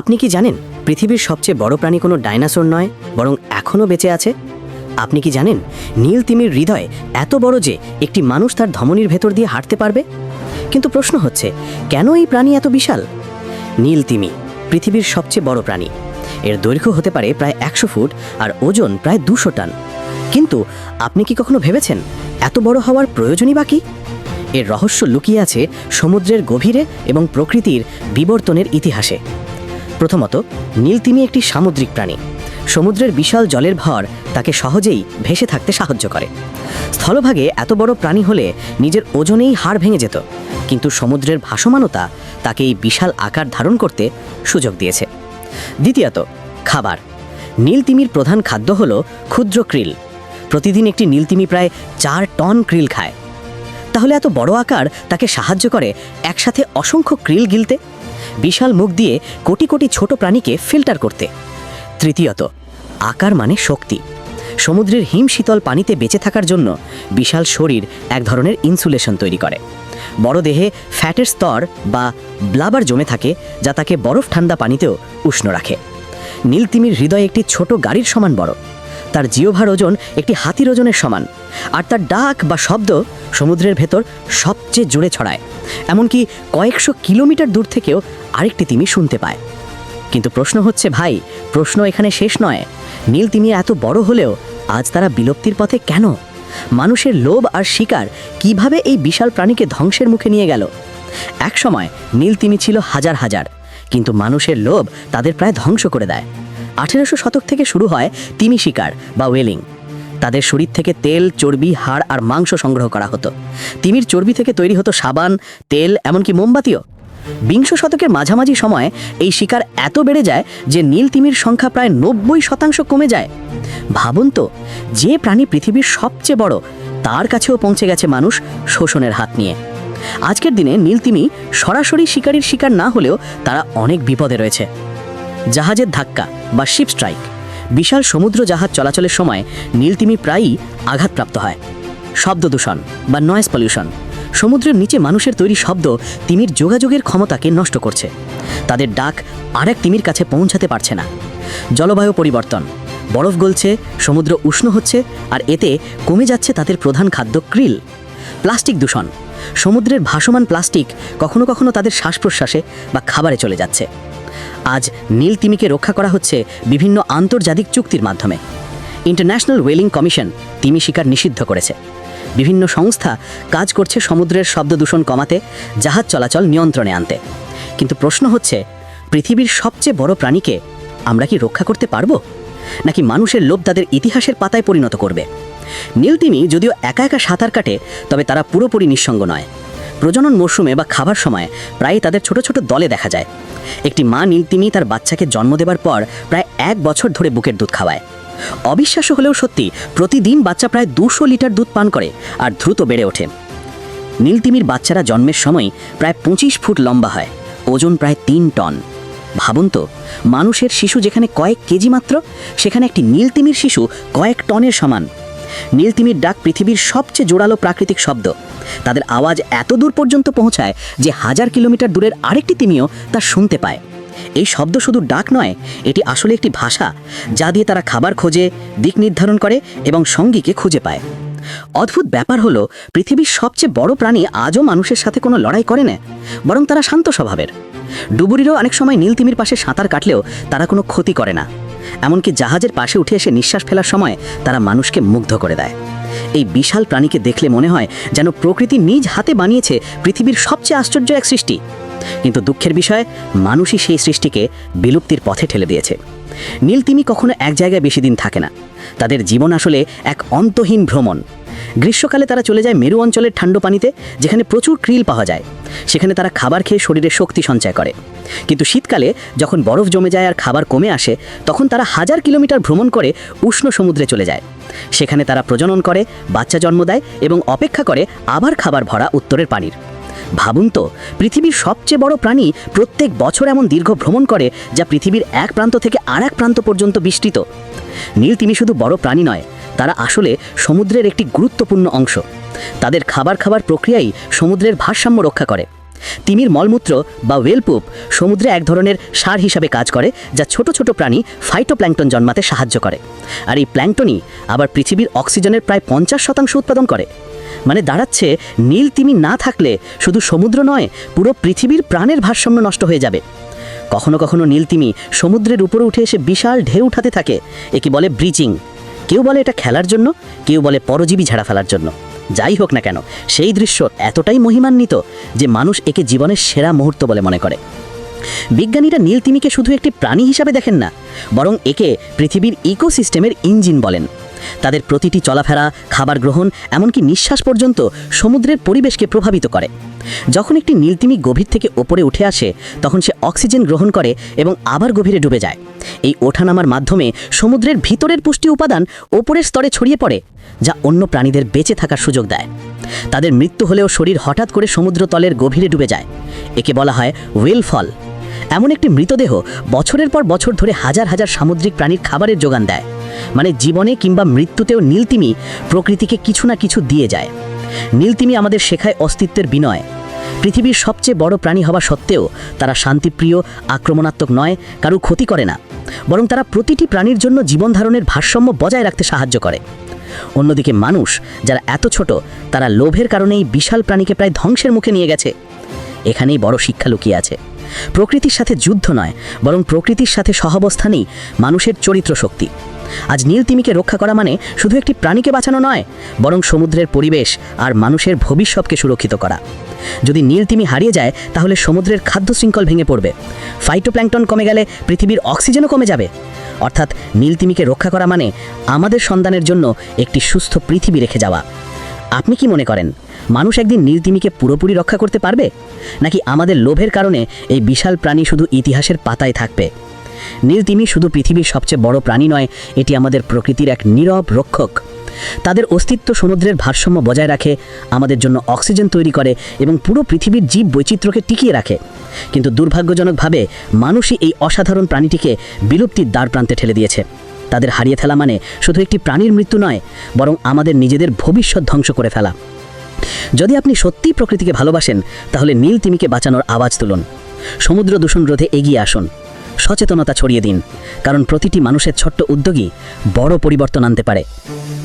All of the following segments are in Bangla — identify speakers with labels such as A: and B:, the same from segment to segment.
A: আপনি কি জানেন পৃথিবীর সবচেয়ে বড় প্রাণী কোনো ডাইনোসর নয়, বরং এখনও বেঁচে আছে? আপনি কি জানেন নীল তিমির হৃদয় এত বড় যে একটি মানুষ তার ধমনীর ভেতর দিয়ে হাঁটতে পারবে? কিন্তু প্রশ্ন হচ্ছে, কেন এই প্রাণী এত বিশাল? নীল তিমি পৃথিবীর সবচেয়ে বড় প্রাণী। এর দৈর্ঘ্য হতে পারে প্রায় একশো ফুট আর ওজন প্রায় দুশো টান। কিন্তু আপনি কি কখনো ভেবেছেন এত বড় হওয়ার প্রয়োজনই বাকি এর রহস্য লুকিয়ে আছে সমুদ্রের গভীরে এবং প্রকৃতির বিবর্তনের ইতিহাসে। প্রথমত, নীলতিমি একটি সামুদ্রিক প্রাণী। সমুদ্রের বিশাল জলের ভর তাকে সহজেই ভেসে থাকতে সাহায্য করে। স্থলভাগে এত বড় প্রাণী হলে নিজের ওজনেই হাড় ভেঙে যেত, কিন্তু সমুদ্রের ভাসমানতা তাকে এই বিশাল আকার ধারণ করতে সুযোগ দিয়েছে। দ্বিতীয়ত, খাবার। নীলতিমির প্রধান খাদ্য হল ক্ষুদ্র ক্রিল। প্রতিদিন একটি নীলতিমি প্রায় চার টন ক্রিল খায়। তাহলে এত বড় আকার তাকে সাহায্য করে একসাথে অসংখ্য ক্রিল গিলতে? বিশাল মুখ দিয়ে কোটি কোটি ছোট প্রাণীকে ফিল্টার করতে। তৃতীয়ত, আকার মানে শক্তি। সমুদ্রের হিম শীতল পানিতে বেঁচে থাকার জন্য বিশাল শরীর এক ধরনের ইনসুলেশন তৈরি করে। বড় দেহে ফ্যাটের স্তর বা ব্লাবার জমে থাকে, যা তাকে বরফ ঠান্ডা পানিতেও উষ্ণ রাখে। নীলতিমির হৃদয় একটি ছোট গাড়ির সমান বড় তার জিওভার ওজন একটি হাতির ওজনের সমান, আর তার ডাক বা শব্দ সমুদ্রের ভেতর সবচেয়ে জোরে ছড়ায়, এমনকি কয়েকশো কিলোমিটার দূর থেকেও আরেকটি তিমি শুনতে পায়। কিন্তু প্রশ্ন হচ্ছে, ভাই, প্রশ্ন এখানে শেষ নয়। নীল তিমি এত বড় হলেও আজ তারা বিলুপ্তির পথে কেন? মানুষের লোভ আর শিকার কীভাবে এই বিশাল প্রাণীকে ধ্বংসের মুখে নিয়ে গেল? একসময় নীল তিমি ছিল হাজার হাজার, কিন্তু মানুষের লোভ তাদের প্রায় ধ্বংস করে দেয়। আঠেরোশো শতক থেকে শুরু হয় তিমি শিকার বা ওয়েলিং। তাদের শরীর থেকে তেল, চর্বি, হাড় আর মাংস সংগ্রহ করা হতো। তিমির চর্বি থেকে তৈরি হতো সাবান, তেল, এমনকি মোমবাতিও। বিংশ শতকের মাঝামাঝি সময়ে এই শিকার এত বেড়ে যায় যে নীল তিমির সংখ্যা প্রায় নব্বই শতাংশ কমে যায়। ভাবুন তো, যে প্রাণী পৃথিবীর সবচেয়ে বড়, তার কাছেও পৌঁছে গেছে মানুষ শোষণের হাত নিয়ে। আজকের দিনে নীলতিমি সরাসরি শিকারীর শিকার না হলেও তারা অনেক বিপদে রয়েছে। জাহাজের ধাক্কা। বা শিপ স্ট্রাইক বিশাল সমুদ্র জাহাজ চলাচলের সময় নীলতিমি প্রায়ই আঘাতপ্রাপ্ত হয়। শব্দ দূষণ বা নয়েজ পলিউশন সমুদ্রের নিচে মানুষের তৈরি শব্দ তিমির যোগাযোগের ক্ষমতাকে নষ্ট করছে। তাদের ডাক আরেক তিমির কাছে পৌঁছাতে পারছে না। জলবায়ু পরিবর্তন। বরফ গলছে, সমুদ্র উষ্ণ হচ্ছে, আর এতে কমে যাচ্ছে তাদের প্রধান খাদ্য ক্রিল। প্লাস্টিক দূষণ। সমুদ্রের ভাসমান প্লাস্টিক কখনো কখনো তাদের শ্বাস প্রশ্বাসে বা খাবারে চলে যাচ্ছে। আজ নীল তিমিকে রক্ষা করা হচ্ছে বিভিন্ন আন্তর্জাতিক চুক্তির মাধ্যমে। ইন্টারন্যাশনাল ওয়েলিং কমিশন তিমি শিকার নিষিদ্ধ করেছে। বিভিন্ন সংস্থা কাজ করছে সমুদ্রের শব্দ দূষণ কমাতে, জাহাজ চলাচল নিয়ন্ত্রণে আনতে। কিন্তু প্রশ্ন হচ্ছে, পৃথিবীর সবচেয়ে বড় প্রাণীকে আমরা কি রক্ষা করতে পারব? নাকি মানুষের লোভ তাদের ইতিহাসের পাতায় পরিণত করবে? নীলতিমি যদিও একা একা সাঁতার কাটে, তবে তারা পুরোপুরি নিঃসঙ্গ নয়। প্রজনন মরশুমে বা খাবার সময় প্রায় তাদের ছোট ছোট দলে দেখা যায়। একটি মা নীলতিমি তার বাচ্চাকে জন্ম দেবার পর প্রায় এক বছর ধরে বুকের দুধ খাওয়ায়। অবিশ্বাস্য হলেও সত্যি, প্রতিদিন বাচ্চা প্রায় দুশো লিটার দুধ পান করে আর দ্রুত বেড়ে ওঠে। নীলতিমির বাচ্চারা জন্মের সময় প্রায় পঁচিশ ফুট লম্বা হয়, ওজন প্রায় তিন টন। ভাবুন তো, মানুষের শিশু যেখানে কয়েক কেজি মাত্র, সেখানে একটি নীলতিমির শিশু কয়েক টনের সমান। নীলতিমির ডাক পৃথিবীর সবচেয়ে জোরালো প্রাকৃতিক শব্দ। তাদের আওয়াজ এত দূর পর্যন্ত পৌঁছায় যে হাজার কিলোমিটার দূরের আরেকটি তিমিও তা শুনতে পায়। এই শব্দ শুধু ডাক নয়, এটি আসলে একটি ভাষা, যা দিয়ে তারা খাবার খোঁজে, দিক নির্ধারণ করে এবং সঙ্গীকে খুঁজে পায়। অদ্ভুত ব্যাপার হলো, পৃথিবীর সবচেয়ে বড় প্রাণী আজও মানুষের সাথে কোনো লড়াই করে না, বরং তারা শান্ত স্বভাবের। ডুবুরিরও অনেক সময় নীলতিমির পাশে সাঁতার কাটলেও তারা কোনো ক্ষতি করে না। এমনকি জাহাজের পাশে উঠে এসে নিঃশ্বাস ফেলার সময় তারা মানুষকে মুগ্ধ করে দেয়। এই বিশাল প্রাণীকে দেখলে মনে হয় যেন প্রকৃতি নিজ হাতে বানিয়েছে পৃথিবীর সবচেয়ে আশ্চর্য এক সৃষ্টি। কিন্তু দুঃখের বিষয়, মানুষই সেই সৃষ্টিকে বিলুপ্তির পথে ঠেলে দিয়েছে। নীলতিমি কখনো এক জায়গায় বেশি দিন থাকে না। তাদের জীবন আসলে এক অন্তহীন ভ্রমণ। গ্রীষ্মকালে তারা চলে যায় মেরু অঞ্চলের ঠান্ডা পানিতে, যেখানে প্রচুর ক্রিল পাওয়া যায়। সেখানে তারা খাবার খেয়ে শরীরে শক্তি সঞ্চয় করে। কিন্তু শীতকালে যখন বরফ জমে যায় আর খাবার কমে আসে, তখন তারা হাজার কিলোমিটার ভ্রমণ করে উষ্ণ সমুদ্রে চলে যায়। সেখানে তারা প্রজনন করে, বাচ্চা জন্ম দেয় এবং অপেক্ষা করে আবার খাবার ভরা উত্তরের পানির। ভাবুন তো, পৃথিবীর সবচেয়ে বড় প্রাণী প্রত্যেক বছর এমন দীর্ঘ ভ্রমণ করে যা পৃথিবীর এক প্রান্ত থেকে আর এক প্রান্ত পর্যন্ত বিস্তৃত। নীল তিমি শুধু বড় প্রাণী নয়, তারা আসলে সমুদ্রের একটি গুরুত্বপূর্ণ অংশ। তাদের খাবার খাবার প্রক্রিয়াই সমুদ্রের ভারসাম্য রক্ষা করে। তিমির মলমূত্র বা ওয়েলপুপ সমুদ্রে এক ধরনের সার হিসাবে কাজ করে, যা ছোট ছোট প্রাণী ফাইটোপ্ল্যাঙ্কটন জন্মাতে সাহায্য করে। আর এই প্ল্যাঙ্কটনই আবার পৃথিবীর অক্সিজেনের প্রায় পঞ্চাশ শতাংশ উৎপাদন করে। মানে দাঁড়াচ্ছে, নীল তিমি না থাকলে শুধু সমুদ্র নয়, পুরো পৃথিবীর প্রাণের ভারসাম্য নষ্ট হয়ে যাবে। কখনো কখনো নীলতিমি সমুদ্রের উপরে উঠে এসে বিশাল ঢেউ উঠাতে থাকে, একে বলে ব্রিচিং। কেউ বলে এটা খেলার জন্য, কেউ বলে পরজীবী ঝাড়া ফেলার জন্য। যাই হোক না কেন, সেই দৃশ্য এতটাই মহিমান্বিত যে মানুষ একে জীবনের সেরা মুহূর্ত বলে মনে করে। বিজ্ঞানীরা নীলতিমিকে শুধু একটি প্রাণী হিসাবে দেখেন না, বরং একে পৃথিবীর ইকোসিস্টেমের ইঞ্জিন বলেন। তাদের প্রতিটি চলাফেরা, খাবার গ্রহণ, এমনকি নিঃশ্বাস পর্যন্ত সমুদ্রের পরিবেশকে প্রভাবিত করে। যখন একটি নীলতিমি গভীর থেকে ওপরে উঠে আসে, তখন সে অক্সিজেন গ্রহণ করে এবং আবার গভীরে ডুবে যায়। এই ওঠানামার মাধ্যমে সমুদ্রের ভিতরের পুষ্টি উপাদান ওপরের স্তরে ছড়িয়ে পড়ে, যা অন্য প্রাণীদের বেঁচে থাকার সুযোগ দেয়। তাদের মৃত্যু হলেও শরীর হঠাৎ করে সমুদ্র তলের গভীরে ডুবে যায়। একে বলা হয় ওয়েল ফল। এমন একটি মৃতদেহ বছরের পর বছর ধরে হাজার হাজার সামুদ্রিক প্রাণীর খাবারের যোগান দেয়। মানে জীবনে কিংবা মৃত্যুতেও নীলতিমি প্রকৃতিকে কিছু না কিছু দিয়ে যায়। নীলতিমি আমাদের শেখায় অস্তিত্বের বিনয়। পৃথিবীর সবচেয়ে বড় প্রাণী হওয়া সত্ত্বেও তারা শান্তিপ্রিয়, আক্রমণাত্মক নয়, কারও ক্ষতি করে না। বরং তারা প্রতিটি প্রাণীর জন্য জীবন ধারণের ভারসাম্য বজায় রাখতে সাহায্য করে। অন্যদিকে মানুষ যারা এত ছোট, তারা লোভের কারণে এই বিশাল প্রাণীকে প্রায় ধ্বংসের মুখে নিয়ে গেছে। এখানেই বড় শিক্ষা লুকিয়ে আছে। প্রকৃতির সাথে যুদ্ধ নয়, বরং প্রকৃতির সাথে সহাবস্থানেই মানুষের চরিত্র শক্তি। আজ নীল তিমিকে রক্ষা করা মানে শুধু একটি প্রাণীকে বাঁচানো নয়, বরং সমুদ্রের পরিবেশ আর মানুষের ভবিষ্যৎকে সুরক্ষিত করা। যদি নীল তিমি হারিয়ে যায়, তাহলে সমুদ্রের খাদ্য শৃঙ্খল ভেঙে পড়বে। ফাইটোপ্ল্যাঙ্কটন কমে গেলে পৃথিবীর অক্সিজেনও কমে যাবে। অর্থাৎ নীল তিমিকে রক্ষা করা মানে আমাদের সন্তানের জন্য একটি সুস্থ পৃথিবী রেখে যাওয়া। আপনি কি মনে করেন? মানুষ একদিন নীলতিমিকে পুরোপুরি রক্ষা করতে পারবে? নাকি আমাদের লোভের কারণে এই বিশাল প্রাণী শুধু ইতিহাসের পাতায় থাকবে? নীলতিমি শুধু পৃথিবীর সবচেয়ে বড় প্রাণী নয়, এটি আমাদের প্রকৃতির এক নীরব রক্ষক। তাদের অস্তিত্ব সমুদ্রের ভারসাম্য বজায় রাখে, আমাদের জন্য অক্সিজেন তৈরি করে এবং পুরো পৃথিবীর জীব বৈচিত্র্যকে টিকিয়ে রাখে। কিন্তু দুর্ভাগ্যজনকভাবে, মানুষই এই অসাধারণ প্রাণীটিকে বিলুপ্তির দ্বার প্রান্তে ঠেলে দিয়েছে। তাদের হারিয়ে ফেলা মানে শুধু একটি প্রাণীর মৃত্যু নয়, বরং আমাদের নিজেদের ভবিষ্যৎ ধ্বংস করে ফেলা। যদি আপনি সত্যিই প্রকৃতিকে ভালোবাসেন, তাহলে নীল তিমিকে বাঁচানোর আওয়াজ তুলুন। সমুদ্র দূষণ রোধে এগিয়ে আসুন। সচেতনতা ছড়িয়ে দিন, কারণ প্রতিটি মানুষের ছোট্ট উদ্যোগই বড় পরিবর্তন আনতে পারে।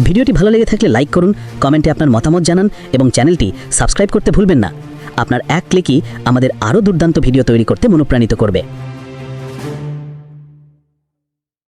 A: ভিডিওটি ভালো লেগে থাকলে লাইক করুন, কমেন্টে আপনার মতামত জানান এবং চ্যানেলটি সাবস্ক্রাইব করতে ভুলবেন না। আপনার এক ক্লিকই আমাদের আরও দুর্দান্ত ভিডিও তৈরি করতে অনুপ্রাণিত করবে।